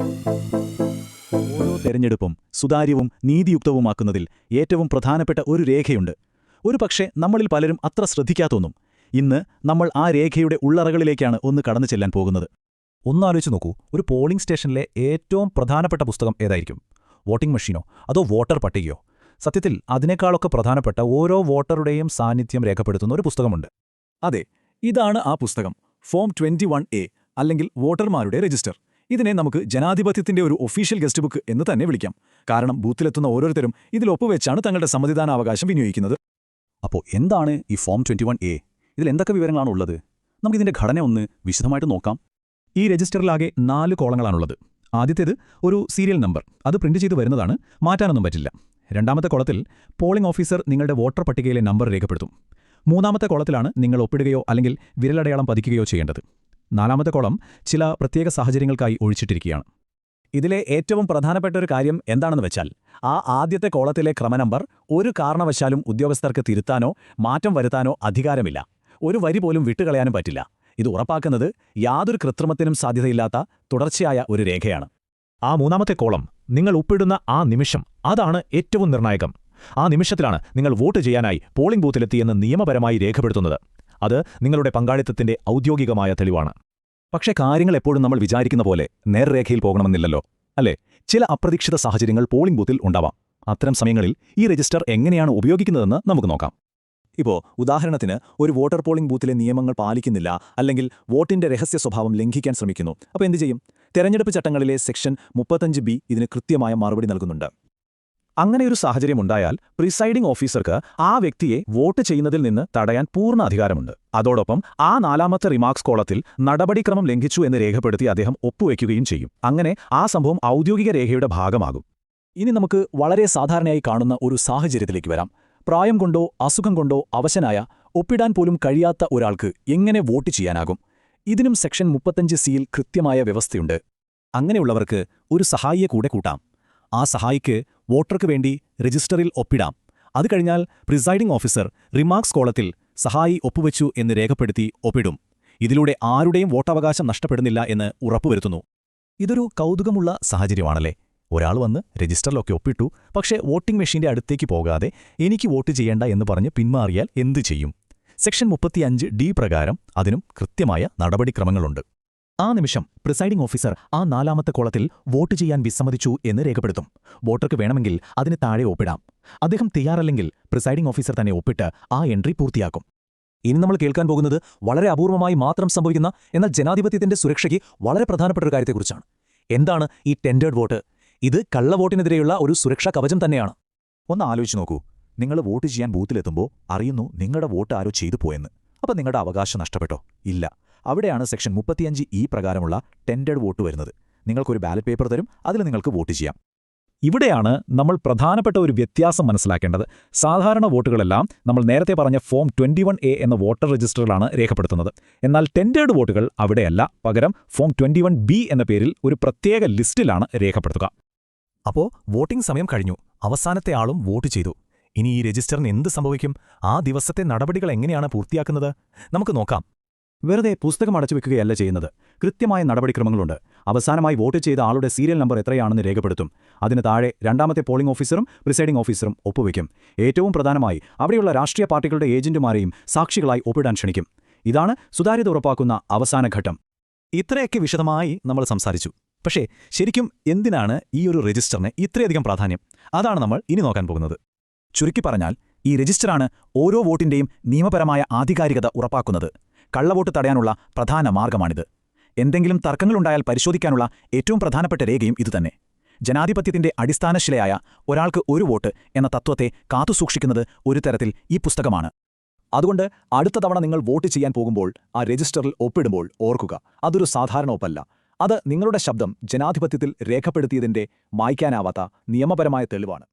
ഓരോ തെരഞ്ഞെടുപ്പും സുതാര്യവും നീതിയുക്തവുമാക്കുന്നതിൽ ഏറ്റവും പ്രധാനപ്പെട്ട ഒരു രേഖയുണ്ട്. ഒരു പക്ഷേ നമ്മളിൽ പലരും അത്ര ശ്രദ്ധിക്കാത്തൊന്നും. ഇന്ന് നമ്മൾ ആ രേഖയുടെ ഉള്ളറകളിലേക്കാണ് ഒന്ന് കടന്നു ചെല്ലാൻ പോകുന്നത്. ഒന്നാലോചിച്ച് നോക്കൂ ഒരു പോളിംഗ് സ്റ്റേഷനിലെ ഏറ്റവും പ്രധാനപ്പെട്ട പുസ്തകം ഏതായിരിക്കും? വോട്ടിംഗ് മെഷീനോ? അതോ വോട്ടർ പട്ടികയോ? സത്യത്തിൽ അതിനേക്കാളൊക്കെ പ്രധാനപ്പെട്ട ഓരോ വോട്ടറുടെയും സാന്നിധ്യം രേഖപ്പെടുത്തുന്ന ഒരു പുസ്തകമുണ്ട്. അതെ ഇതാണ് ആ പുസ്തകം. ഫോം ട്വന്റി വൺ എ അല്ലെങ്കിൽ വോട്ടർമാരുടെ രജിസ്റ്റർ. ഇതിനെ നമുക്ക് ജനാധിപത്യത്തിന്റെ ഒരു ഒഫീഷ്യൽ ഗസ്റ്റ് ബുക്ക് എന്ന് തന്നെ വിളിക്കാം. കാരണം ബൂത്തിലെത്തുന്ന ഓരോരുത്തരും ഇതിൽ ഒപ്പുവെച്ചാണ് തങ്ങളുടെ സമ്മതിദാനാവകാശം വിനിയോഗിക്കുന്നത്. അപ്പോൾ എന്താണ് ഈ ഫോം ട്വന്റി വൺ എ ഇതിൽ എന്തൊക്കെ വിവരങ്ങളാണ് ഉള്ളത്? നമുക്ക് ഇതിന്റെ ഘടന ഒന്ന് വിശദമായിട്ട് നോക്കാം. ഈ രജിസ്റ്ററിലാകെ നാല് കോളങ്ങളാണുള്ളത്. ആദ്യത്തേത് ഒരു സീരിയൽ നമ്പർ അത് പ്രിന്റ് ചെയ്ത് വരുന്നതാണ്. മാറ്റാനൊന്നും പറ്റില്ല. രണ്ടാമത്തെ കോളത്തിൽ പോളിംഗ് ഓഫീസർ നിങ്ങളുടെ വോട്ടർ പട്ടികയിലെ നമ്പർ രേഖപ്പെടുത്തും. മൂന്നാമത്തെ കോളത്തിലാണ് നിങ്ങൾ ഒപ്പിടുകയോ അല്ലെങ്കിൽ വിരലടയാളം പതിക്കുകയോ ചെയ്യേണ്ടത്. നാലാമത്തെ കോളം ചില പ്രത്യേക സാഹചര്യങ്ങൾക്കായി ഒഴിച്ചിട്ടിരിക്കുകയാണ്. ഇതിലെ ഏറ്റവും പ്രധാനപ്പെട്ട ഒരു കാര്യം എന്താണെന്ന് വെച്ചാൽ ആ ആദ്യത്തെ കോളത്തിലെ ക്രമനമ്പർ ഒരു കാരണവശാലും ഉദ്യോഗസ്ഥർക്ക് തിരുത്താനോ മാറ്റം വരുത്താനോ അധികാരമില്ല. ഒരു വരി പോലും വിട്ടുകളയാനും പറ്റില്ല. ഇത് ഉറപ്പാക്കുന്നത് യാതൊരു കൃത്രിമത്തിനും സാധ്യതയില്ലാത്ത തുടർച്ചയായ ഒരു രേഖയാണ്. ആ മൂന്നാമത്തെ കോളം നിങ്ങൾ ഒപ്പിടുന്ന ആ നിമിഷം അതാണ് ഏറ്റവും നിർണായകം. ആ നിമിഷത്തിലാണ് നിങ്ങൾ വോട്ട് ചെയ്യാനായി പോളിംഗ് ബൂത്തിലെത്തിയെന്ന് നിയമപരമായി രേഖപ്പെടുത്തുന്നത്. അത് നിങ്ങളുടെ പങ്കാളിത്തത്തിന്റെ ഔദ്യോഗികമായ തെളിവാണ്. പക്ഷേ കാര്യങ്ങൾ എപ്പോഴും നമ്മൾ വിചാരിക്കുന്ന പോലെ നേർരേഖയിൽ പോകണമെന്നില്ലല്ലോ അല്ലേ? ചില അപ്രതീക്ഷിത സാഹചര്യങ്ങൾ പോളിംഗ് ബൂത്തിൽ ഉണ്ടാവാം. അത്തരം സമയങ്ങളിൽ ഈ രജിസ്റ്റർ എങ്ങനെയാണ് ഉപയോഗിക്കുന്നതെന്ന് നമുക്ക് നോക്കാം. ഇപ്പോൾ ഉദാഹരണത്തിന് ഒരു വോട്ടർ പോളിംഗ് ബൂത്തിലെ നിയമങ്ങൾ പാലിക്കുന്നില്ല അല്ലെങ്കിൽ വോട്ടിന്റെ രഹസ്യ സ്വഭാവം ലംഘിക്കാൻ ശ്രമിക്കുന്നു. അപ്പോൾ എന്ത് ചെയ്യും? തെരഞ്ഞെടുപ്പ് ചട്ടങ്ങളിലെ സെക്ഷൻ മുപ്പത്തഞ്ച് ബി ഇതിന് കൃത്യമായ മറുപടി നൽകുന്നുണ്ട്. അങ്ങനെയൊരു സാഹചര്യമുണ്ടായാൽ പ്രിസൈഡിംഗ് ഓഫീസർക്ക് ആ വ്യക്തിയെ വോട്ട് ചെയ്യുന്നതിൽ നിന്ന് തടയാൻ പൂർണ അധികാരമുണ്ട്. അതോടൊപ്പം ആ നാലാമത്തെ റിമാർക്സ് കോളത്തിൽ നടപടിക്രമം ലംഘിച്ചു എന്ന് രേഖപ്പെടുത്തി അദ്ദേഹം ഒപ്പുവയ്ക്കുകയും ചെയ്യും. അങ്ങനെ ആ സംഭവം ഔദ്യോഗിക രേഖയുടെ ഭാഗമാകും. ഇനി നമുക്ക് വളരെ സാധാരണയായി കാണുന്ന ഒരു സാഹചര്യത്തിലേക്ക് വരാം. പ്രായം കൊണ്ടോ അസുഖം കൊണ്ടോ അവശനായ ഒപ്പിടാൻ പോലും കഴിയാത്ത ഒരാൾക്ക് എങ്ങനെ വോട്ട് ചെയ്യാനാകും? ഇതിനും സെക്ഷൻ മുപ്പത്തഞ്ച് സിയിൽ കൃത്യമായ വ്യവസ്ഥയുണ്ട്. അങ്ങനെയുള്ളവർക്ക് ഒരു സഹായിയെ കൂടെ കൂട്ടാം. ആ സഹായിക്ക് വോട്ടർക്ക് വേണ്ടി രജിസ്റ്ററിൽ ഒപ്പിടാം. അത് കഴിഞ്ഞാൽ പ്രിസൈഡിംഗ് ഓഫീസർ റിമാർക്സ് കോളത്തിൽ സഹായി ഒപ്പുവെച്ചു എന്ന് രേഖപ്പെടുത്തി ഒപ്പിടും. ഇതിലൂടെ ആരുടെയും വോട്ടവകാശം നഷ്ടപ്പെടുന്നില്ല എന്ന് ഉറപ്പുവരുത്തുന്നു. ഇതൊരു കൗതുകമുള്ള സാഹചര്യമാണല്ലേ? ഒരാൾ വന്ന് രജിസ്റ്ററിലൊക്കെ ഒപ്പിട്ടു പക്ഷേ വോട്ടിംഗ് മെഷീന്റെ അടുത്തേക്ക് പോകാതെ എനിക്ക് വോട്ട് ചെയ്യേണ്ട എന്ന് പറഞ്ഞ് പിന്മാറിയാൽ എന്തു ചെയ്യും? സെക്ഷൻ മുപ്പത്തിയഞ്ച് ഡി പ്രകാരം അതിനും കൃത്യമായ നടപടിക്രമങ്ങളുണ്ട്. ആ നിമിഷം പ്രിസൈഡിംഗ് ഓഫീസർ ആ നാലാമത്തെ കോളത്തിൽ വോട്ട് ചെയ്യാൻ വിസമ്മതിച്ചു എന്ന് രേഖപ്പെടുത്തും. വോട്ടർക്ക് വേണമെങ്കിൽ അതിന് താഴെ ഒപ്പിടാം. അദ്ദേഹം തയ്യാറല്ലെങ്കിൽ പ്രിസൈഡിംഗ് ഓഫീസർ തന്നെ ഒപ്പിട്ട് ആ എൻട്രി പൂർത്തിയാക്കും. ഇനി നമ്മൾ കേൾക്കാൻ പോകുന്നത് വളരെ അപൂർവമായി മാത്രം സംഭവിക്കുന്ന എന്നാൽ ജനാധിപത്യത്തിന്റെ സുരക്ഷയ്ക്ക് വളരെ പ്രധാനപ്പെട്ട ഒരു കാര്യത്തെക്കുറിച്ചാണ്. എന്താണ് ഈ ടെൻഡേഡ് വോട്ട്? ഇത് കള്ളവോട്ടിനെതിരെയുള്ള ഒരു സുരക്ഷാ കവചം തന്നെയാണ്. ഒന്ന് ആലോചിച്ച് നോക്കൂ. നിങ്ങൾ വോട്ട് ചെയ്യാൻ ബൂത്തിലെത്തുമ്പോൾ അറിയുന്നു നിങ്ങളുടെ വോട്ട് ആരോ ചെയ്തു പോയെന്ന്. അപ്പം നിങ്ങളുടെ അവകാശം നഷ്ടപ്പെട്ടോ? ഇല്ല. അവിടെയാണ് സെക്ഷൻ മുപ്പത്തിയഞ്ച് ഇ പ്രകാരമുള്ള ടെൻഡഡ് വോട്ട് വരുന്നത്. നിങ്ങൾക്കൊരു ബാലറ്റ് പേപ്പർ തരും അതിൽ നിങ്ങൾക്ക് വോട്ട് ചെയ്യാം. ഇവിടെയാണ് നമ്മൾ പ്രധാനപ്പെട്ട ഒരു വ്യത്യാസം മനസ്സിലാക്കേണ്ടത്. സാധാരണ വോട്ടുകളെല്ലാം നമ്മൾ നേരത്തെ പറഞ്ഞ ഫോം ട്വന്റി വൺ എ എന്ന വോട്ടർ രജിസ്റ്ററിലാണ് രേഖപ്പെടുത്തുന്നത്. എന്നാൽ ടെൻഡേഡ് വോട്ടുകൾ അവിടെയല്ല. പകരം ഫോം ട്വന്റി വൺ ബി എന്ന പേരിൽ ഒരു പ്രത്യേക ലിസ്റ്റിലാണ് രേഖപ്പെടുത്തുക. അപ്പോൾ വോട്ടിംഗ് സമയം കഴിഞ്ഞു. അവസാനത്തെ ആളും വോട്ട് ചെയ്തു. ഇനി ഈ രജിസ്റ്ററിന് എന്ത് സംഭവിക്കും? ആ ദിവസത്തെ നടപടികൾ എങ്ങനെയാണ് പൂർത്തിയാക്കുന്നത്? നമുക്ക് നോക്കാം. വെറുതെ പുസ്തകം അടച്ചു വെക്കുകയല്ല ചെയ്യുന്നത്. കൃത്യമായ നടപടിക്രമങ്ങളുണ്ട്. അവസാനമായി വോട്ട് ചെയ്ത ആളുടെ സീരിയൽ നമ്പർ എത്രയാണെന്ന് രേഖപ്പെടുത്തും. അതിന് താഴെ രണ്ടാമത്തെ പോളിംഗ് ഓഫീസറും പ്രിസൈഡിംഗ് ഓഫീസറും ഒപ്പുവയ്ക്കും ഏറ്റവും പ്രധാനമായി അവിടെയുള്ള രാഷ്ട്രീയ പാർട്ടികളുടെ ഏജന്റുമാരെയും സാക്ഷികളായി ഒപ്പിടാൻ ക്ഷണിക്കും. ഇതാണ് സുതാര്യത ഉറപ്പാക്കുന്ന അവസാന ഘട്ടം. ഇത്രയൊക്കെ വിശദമായി നമ്മൾ സംസാരിച്ചു. പക്ഷേ ശരിക്കും എന്തിനാണ് ഈ ഒരു രജിസ്റ്ററിന് ഇത്രയധികം പ്രാധാന്യം? അതാണ് നമ്മൾ ഇനി നോക്കാൻ പോകുന്നത്. ചുരുക്കി പറഞ്ഞാൽ ഈ രജിസ്റ്ററാണ് ഓരോ വോട്ടിന്റെയും നിയമപരമായ ആധികാരികത ഉറപ്പാക്കുന്നത്. കള്ളവോട്ട് തടയാനുള്ള പ്രധാന മാർഗമാണിത്. എന്തെങ്കിലും തർക്കങ്ങളുണ്ടായാൽ പരിശോധിക്കാനുള്ള ഏറ്റവും പ്രധാനപ്പെട്ട രേഖയും ഇതുതന്നെ. ജനാധിപത്യത്തിന്റെ അടിസ്ഥാനശിലയായ ഒരാൾക്ക് ഒരു വോട്ട് എന്ന തത്വത്തെ കാത്തുസൂക്ഷിക്കുന്നത് ഒരു തരത്തിൽ ഈ പുസ്തകമാണ്. അതുകൊണ്ട് അടുത്ത തവണ നിങ്ങൾ വോട്ട് ചെയ്യാൻ പോകുമ്പോൾ ആ രജിസ്റ്ററിൽ ഒപ്പിടുമ്പോൾ ഓർക്കുക അതൊരു സാധാരണ ഒപ്പല്ല. അത് നിങ്ങളുടെ ശബ്ദം ജനാധിപത്യത്തിൽ രേഖപ്പെടുത്തിയതിന്റെ മായ്ക്കാനാവാത്ത നിയമപരമായ തെളിവാണ്.